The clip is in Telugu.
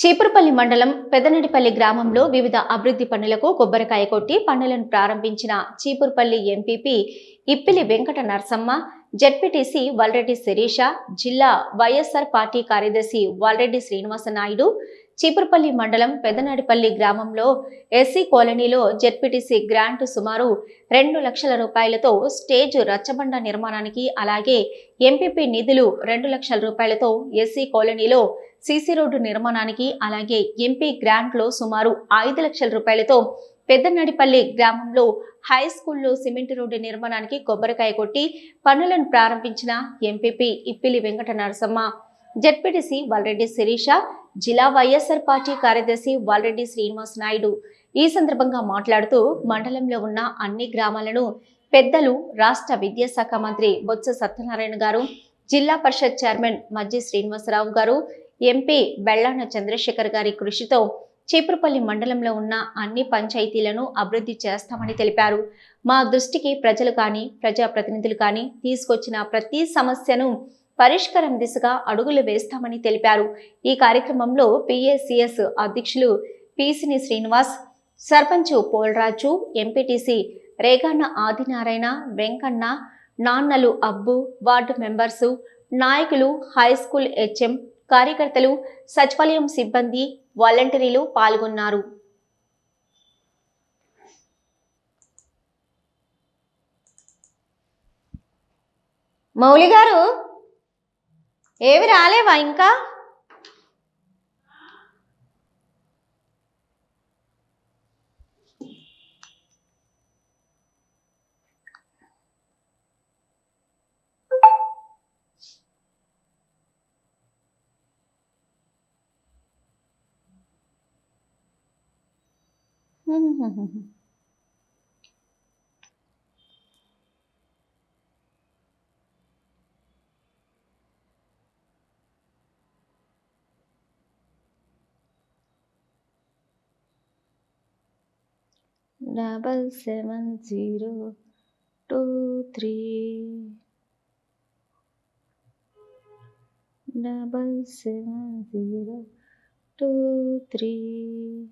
చీపురుపల్లి మండలం పెదనడిపల్లి గ్రామంలో వివిధ అభివృద్ధి పనులకు కొబ్బరికాయ కొట్టి పనులను ప్రారంభించిన చీపురుపల్లి ఎంపీపీ ఇప్పిలి వెంకట నరసమ్మ జడ్పీటీసీ వల్రెడ్డి శిరీష జిల్లా వైఎస్ఆర్ పార్టీ కార్యదర్శి వల్రెడ్డి శ్రీనివాస నాయుడు చీపురుపల్లి మండలం పెదనడిపల్లి గ్రామంలో ఎస్సీ కాలనీలో జెడ్పీటీసీ గ్రాంట్ సుమారు రెండు లక్షల రూపాయలతో స్టేజ్ రచ్చబండ నిర్మాణానికి అలాగే ఎంపీపీ నిధులు రెండు లక్షల రూపాయలతో ఎస్సీ కాలనీలో సీసీ రోడ్డు నిర్మాణానికి అలాగే ఎంపీ గ్రాంట్లో సుమారు ఐదు లక్షల రూపాయలతో పెద్దనడిపల్లి గ్రామంలో హై స్కూల్లో సిమెంట్ రోడ్డు నిర్మాణానికి కొబ్బరికాయ కొట్టి పనులను ప్రారంభించిన ఎంపీపీ ఇప్పిలి వెంకట నరసమ్మ జడ్పీటీసీ వల్రెడ్డి శిరీష జిల్లా వైఎస్ఆర్ పార్టీ కార్యదర్శి వాల్రెడ్డి శ్రీనివాస్ నాయుడు. ఈ సందర్భంగా మాట్లాడుతూ మండలంలో ఉన్న అన్ని గ్రామాలను పెద్దలు రాష్ట్ర విద్యాశాఖ మంత్రి బొత్స సత్యనారాయణ గారు జిల్లా పరిషత్ చైర్మన్ మజ్జి శ్రీనివాసరావు గారు ఎంపీ బెళ్ళాన చంద్రశేఖర్ గారి కృషితో చీపురుపల్లి మండలంలో ఉన్న అన్ని పంచాయతీలను అభివృద్ధి చేస్తామని తెలిపారు. మా దృష్టికి ప్రజలు కానీ ప్రజాప్రతినిధులు కానీ తీసుకొచ్చిన ప్రతి సమస్యను పరిష్కారం దిశగా అడుగులు వేస్తామని తెలిపారు. ఈ కార్యక్రమంలో పిఏసిఎస్ అధ్యక్షులు పిసిని శ్రీనివాస్ సర్పంచ్ పోల్రాజు ఎంపీటీసీ రేగాన్న ఆదినారాయణ వెంకన్న నాన్నలు అబ్బు వార్డు మెంబర్సు నాయకులు హై స్కూల్ హెచ్ఎం కార్యకర్తలు సచివాలయం సిబ్బంది వాలంటీర్లు పాల్గొన్నారు. మౌలి గారు ఏవి రాలేవా ఇంకా? double seven zero two three. Double seven zero two three.